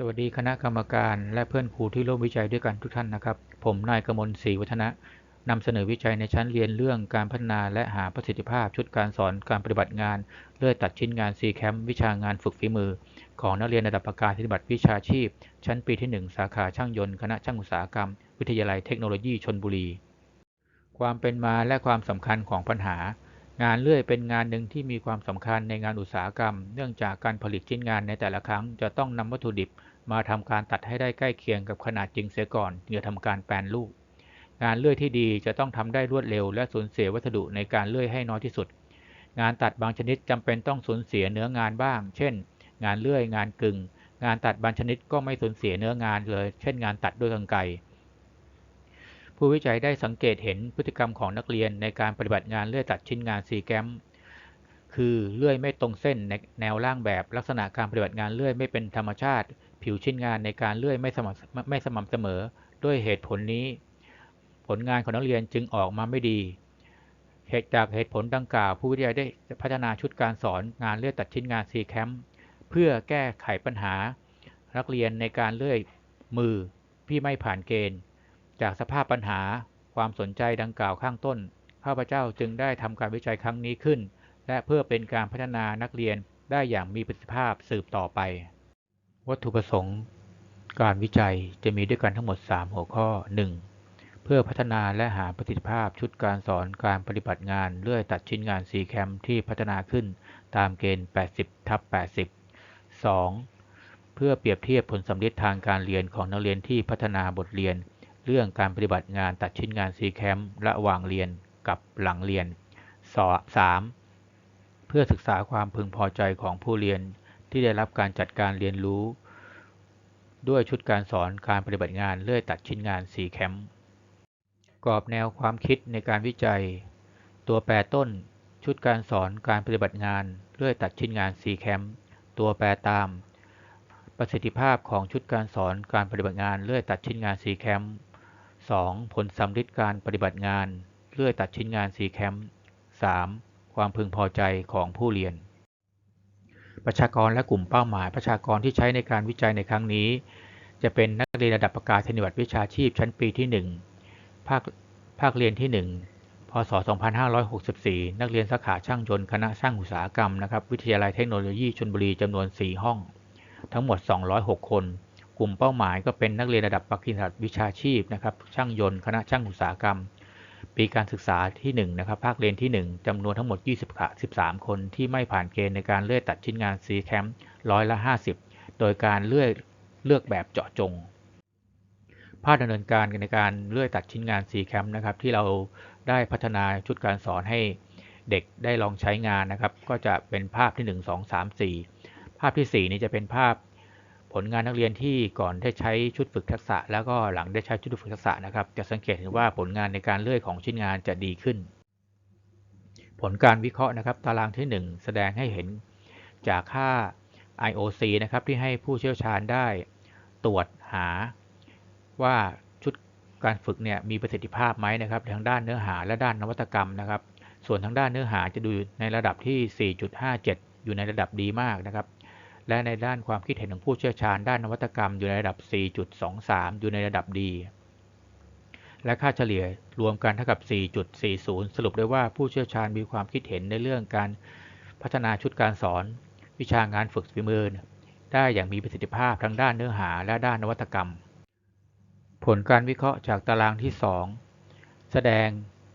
สวัสดีคณะกรรมการและเพื่อนครูที่ร่วมวิจัยด้วยกันทุกท่านนะครับ ผมนายกมลศรีวัฒนะนำเสนอวิจัยในชั้นเรียนเรื่องการพัฒนาและหาประสิทธิภาพชุดการสอนการปฏิบัติงานเลื่อยตัดชิ้นงาน C แคมวิชางานฝึกฝีมือ ของนักเรียนระดับประกาศปฏิบัติวิชาชีพ ชั้นปีที่ 1 สาขาช่างยนต์คณะช่างอุตสาหกรรม วิทยาลัยเทคโนโลยีชนบุรี ความเป็นมาและความสำคัญของปัญหา งานเลื่อยเป็นงานหนึ่งที่มีความสำคัญในงานอุตสาหกรรม เนื่องจากการผลิตชิ้นงานในแต่ละครั้งจะต้องนำวัตถุดิบมาทำการตัดให้ได้ใกล้เคียงกับขนาดจริงเสียก่อนเพื่อทำการแปลนรูปงานเลื่อยที่ดีจะต้องทำได้รวดเร็ว และสูญเสียวัสดุในการเลื่อยให้น้อยที่สุด งานตัดบางชนิดจำเป็นต้องสูญเสียเนื้องานบ้าง เช่น งานเลื่อยงานกึ่งงานตัดบางชนิดก็ไม่สูญเสียเนื้องานเลย เช่น งานตัดด้วยกรรไกร ผู้วิจัยได้สังเกตเห็นพฤติกรรมของนักเรียนในการปฏิบัติงานเลื่อยตัดชิ้นงานซีแกมคือเลื่อยไม่ตรงเส้นในแนวล่างแบบลักษณะการปฏิบัติงานเลื่อยไม่เป็นธรรมชาติ ผิวชิ้นงานในการเลื่อยไม่สม่ำไม่สม่ำเสมอ ด้วยเหตุผลนี้ ผลงานของนักเรียนจึงออกมาไม่ดีเหตุจากเหตุผลดังกล่าว ผู้วิจัยได้พัฒนาชุดการสอนงานเลื่อยตัดชิ้นงาน C แคมเพื่อแก้ไขปัญหา นักเรียนในการเลื่อยมือที่ไม่ผ่านเกณฑ์ จากสภาพปัญหาความสนใจดังกล่าวข้างต้น ข้าพเจ้าจึงได้ทำการวิจัยครั้งนี้ขึ้น และเพื่อเป็นการพัฒนานักเรียนได้อย่างมีประสิทธิภาพสืบต่อไป วัตถุประสงค์ การวิจัยจะมีด้วยกันทั้งหมด 3 หัวข้อ 1. เพื่อพัฒนาและหาประสิทธิภาพชุดการสอนการปฏิบัติงานเลื่อยตัดชิ้นงาน C แคมที่พัฒนาขึ้นตามเกณฑ์ 80ทับ80 2. เพื่อเปรียบเทียบผลสำเร็จทางการเรียนของนักเรียนที่พัฒนาบทเรียน เรื่องการปฏิบัติงานตัดชิ้นงาน C แคมระหว่างเรียนกับหลังเรียน 3. เพื่อศึกษาความพึงพอใจของผู้เรียนที่ได้รับการจัดการเรียนรู้ ด้วยชุดการสอนการปฏิบัติงานเลื่อยตัดชิ้นงาน C แคมกรอบแนวความคิดในการวิจัย ตัวแปรต้น ชุดการสอนการปฏิบัติงานเลื่อยตัดชิ้นงาน C แคมตัวแปรตามประสิทธิภาพของชุดการสอนการปฏิบัติงานเลื่อยตัดชิ้นงาน C แคม 2. ผลสำลิดการปฏิบัติงาน เลื่อยตัดชิ้นงาน C แคมป์ 3. ความพึงพอใจของผู้เรียน ประชากรและกลุ่มเป้าหมาย ประชากรที่ใช้ในการวิจัยในครั้งนี้ จะเป็นนักเรียนระดับประกาศนียบัตรวิชาชีพชั้นปีที่ 1 ภาคภาคเรียนที่ 1 พศ 2564 นักเรียนสาขาช่างยนต์คณะช่างอุตสาหกรรมนะครับวิทยาลัยเทคโนโลยีชลบุรีจำนวน 4 ห้อง ทั้งหมด 206 คน กลุ่มเป้าหมายก็เป็นนักเรียนระดับปริญญาวิชาชีพนะครับ ช่างยนต์ คณะช่างอุตสาหกรรม ปีการศึกษาที่1นะครับ ภาคเรียนที่ 1จำนวนทั้งหมด23คนที่ไม่ผ่านเกณฑ์ในการเลื่อยตัดชิ้นงาน C แคมร้อยละ 50 โดยการเลื่อยเลือกแบบเจาะจง ภาพดำเนินการในการเลื่อยตัดชิ้นงาน C แคมนะครับ ที่เราได้พัฒนาชุดการสอนให้เด็กได้ลองใช้งานนะครับ ก็จะเป็นภาพที่ 1 2 3 4 ภาพที่ 4 นี้จะเป็นภาพ ผลงานนักเรียนที่ก่อนได้ใช้ชุดฝึกทักษะ แล้วก็หลังได้ใช้ชุดฝึกทักษะนะครับ จะสังเกตเห็นว่าผลงานในการเลื่อยของชิ้นงานจะดีขึ้น ผลการวิเคราะห์นะครับ ตารางที่ 1 แสดงให้เห็นจากค่า IOC นะครับที่ให้ผู้เชี่ยวชาญได้ตรวจหา ว่าชุดการฝึกเนี่ยมีประสิทธิภาพไหมนะครับทางด้านเนื้อหาและด้านนวัตกรรมนะครับ ส่วนทางด้านเนื้อหาจะดูในระดับที่ 4.57 อยู่ในระดับดีมากนะครับ และในด้านความคิดเห็นของผู้เชี่ยวชาญด้านนวัตกรรมอยู่ในระดับ 4.23 อยู่ในระดับดีและค่าเฉลี่ยรวมกันเท่ากับ 4.40 สรุปได้ว่าผู้เชี่ยวชาญมีความคิดเห็นในเรื่องการพัฒนาชุดการสอน วิชางานฝึกฝีมือได้อย่างมีประสิทธิภาพทั้งด้านเนื้อหาและด้านนวัตกรรม ผลการวิเคราะห์จากตารางที่ 2 แสดง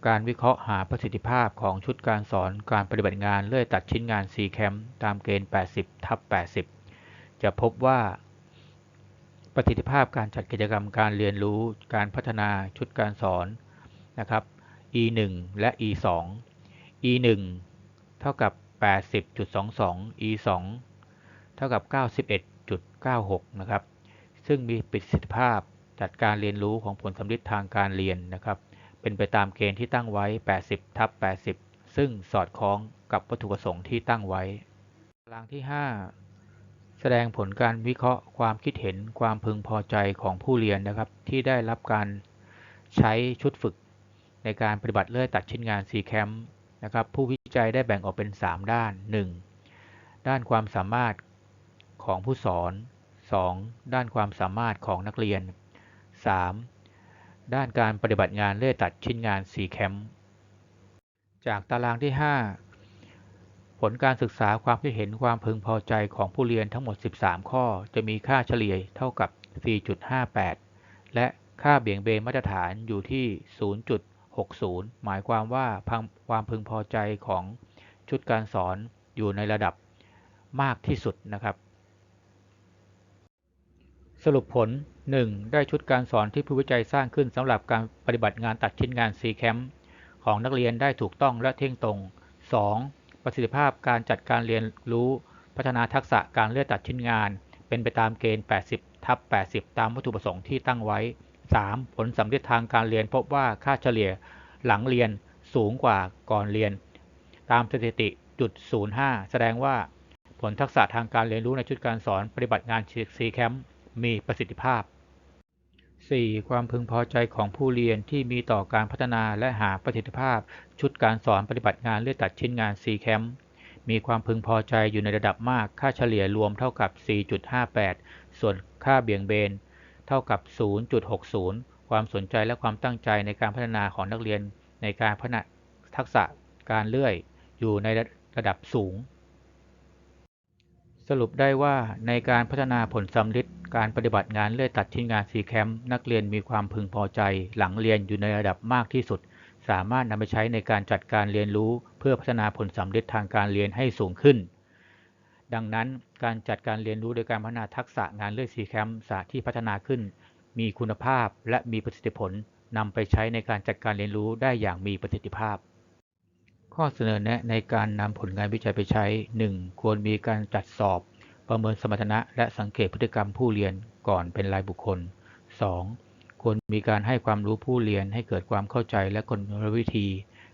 การวิเคราะห์หาประสิทธิภาพของชุดการสอนการปฏิบัติงานเลื่อยตัดชิ้นงาน C แคมตามเกณฑ์ 80ทับ80 จะพบว่า ประสิทธิภาพการจัดกิจกรรมการเรียนรู้การพัฒนาชุดการสอนนะครับ E1 และ E2 E1 เท่ากับ 80.22 E2 เท่ากับ 91.96 นะครับ ซึ่งมีประสิทธิภาพจัดการเรียนรู้ของผลสำลิดทางการเรียนนะครับ เป็นไปตามเกณฑ์ที่ตั้งไว้ 80ทับ80 ซึ่งสอดคล้องกับวัตถุประสงค์ที่ตั้งไว้ตารางที่ 5 แสดงผลการวิเคราะห์ความคิดเห็นความพึงพอใจของผู้เรียนนะครับ ที่ได้รับการใช้ชุดฝึก ในการปฏิบัติเลื่อยตัดชิ้นงาน C แคมนะครับผู้วิจัยได้แบ่งออกเป็น 3 ด้าน 1. ด้านความสามารถของผู้สอน 2. ด้านความสามารถของนักเรียน 3. ด้านการปฏิบัติงานเลื่อยตัดชิ้นงาน C แคมป์ จากตารางที่ 5 ผลการศึกษาความคิดเห็นความพึงพอใจของผู้เรียนทั้งหมด 13 ข้อ จะมีค่าเฉลี่ยเท่ากับ 4.58 และค่าเบี่ยงเบนมาตรฐานอยู่ที่ 0.60 หมายความว่าความพึงพอใจของชุดการสอนอยู่ในระดับมากที่สุดนะครับ สรุปผล 1. ได้ชุดการสอนที่ผู้วิจัยสร้างขึ้นสำหรับการปฏิบัติงานตัดชิ้นงาน C Camp ของนักเรียนได้ถูกต้องและเที่ยงตรง 2. ประสิทธิภาพการจัดการเรียนรู้พัฒนาทักษะการเลือกตัดชิ้นงาน เป็นไปตามเกณฑ์ 80 ทับ 80 ตามวัตถุประสงค์ที่ตั้งไว้ 3. ผลสำเร็จทางการเรียนพบว่าค่าเฉลี่ยหลังเรียนสูงกว่าก่อนเรียน ตามสถิติจุด05 แสดงว่า ผลทักษะทางการเรียนรู้ในชุดการสอนปฏิบัติงาน C Camp มีประสิทธิภาพ 4. ความพึงพอใจของผู้เรียนที่มีต่อการพัฒนาและหาประสิทธิภาพ ชุดการสอนปฏิบัติงานเลือกตัดชิ้นงาน C Camp มีความพึงพอใจอยู่ในระดับมาก ค่าเฉลี่ยรวมเท่ากับ 4.58 ส่วนค่าเบี่ยงเบน เท่ากับ 0.60 ความสนใจและความตั้งใจในการพัฒนาของนักเรียนในการพัฒนาทักษะการเลื่อยอยู่ในระดับสูง สรุปได้ว่าในการพัฒนาผลสำลิดการปฏิบัติงานเลื่อยตัดชิ้นงาน C Camp นักเรียนมีความพึงพอใจ หลังเรียนอยู่ในระดับมากที่สุด สามารถนำไปใช้ในการจัดการเรียนรู้ เพื่อพัฒนาผลสำลิดทางการเรียนให้สูงขึ้น ดังนั้นการจัดการเรียนรู้โดยการพัฒนาทักษะงานเลื่อย C Camp ศาสตร์ที่พัฒนาขึ้น มีคุณภาพและมีประสิทธิผลนำไปใช้ในการจัดการเรียนรู้ได้อย่างมีประสิทธิภาพ ข้อเสนอแนะในการนำผลงานวิจัยไปใช้ 1. ควรมีการจัดสอบ ประเมินสมรรถนะ และสังเกตพฤติกรรมผู้เรียนก่อนเป็นรายบุคคล 2. ควรมีการให้ความรู้ผู้เรียนให้เกิดความเข้าใจและกลวิธี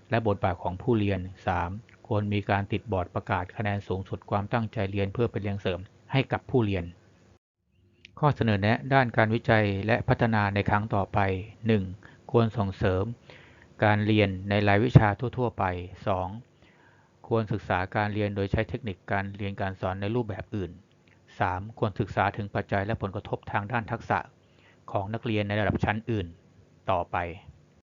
และบทบาทของผู้เรียน 3. ควรมีการติดบอร์ดประกาศคะแนนสูงสุดความตั้งใจเรียนเพื่อเป็นแรงเสริมให้กับผู้เรียน ข้อเสนอแนะด้านการวิจัยและพัฒนาในครั้งต่อไป 1. ควรส่งเสริม การเรียนในรายวิชาทั่ว ๆ ไป 2. ควรศึกษาการเรียนโดยใช้เทคนิคการเรียนการสอนในรูปแบบอื่น 3. ควรศึกษาถึงปัจจัยและผลกระทบทางด้านทักษะของนักเรียนในระดับชั้นอื่น ต่อไป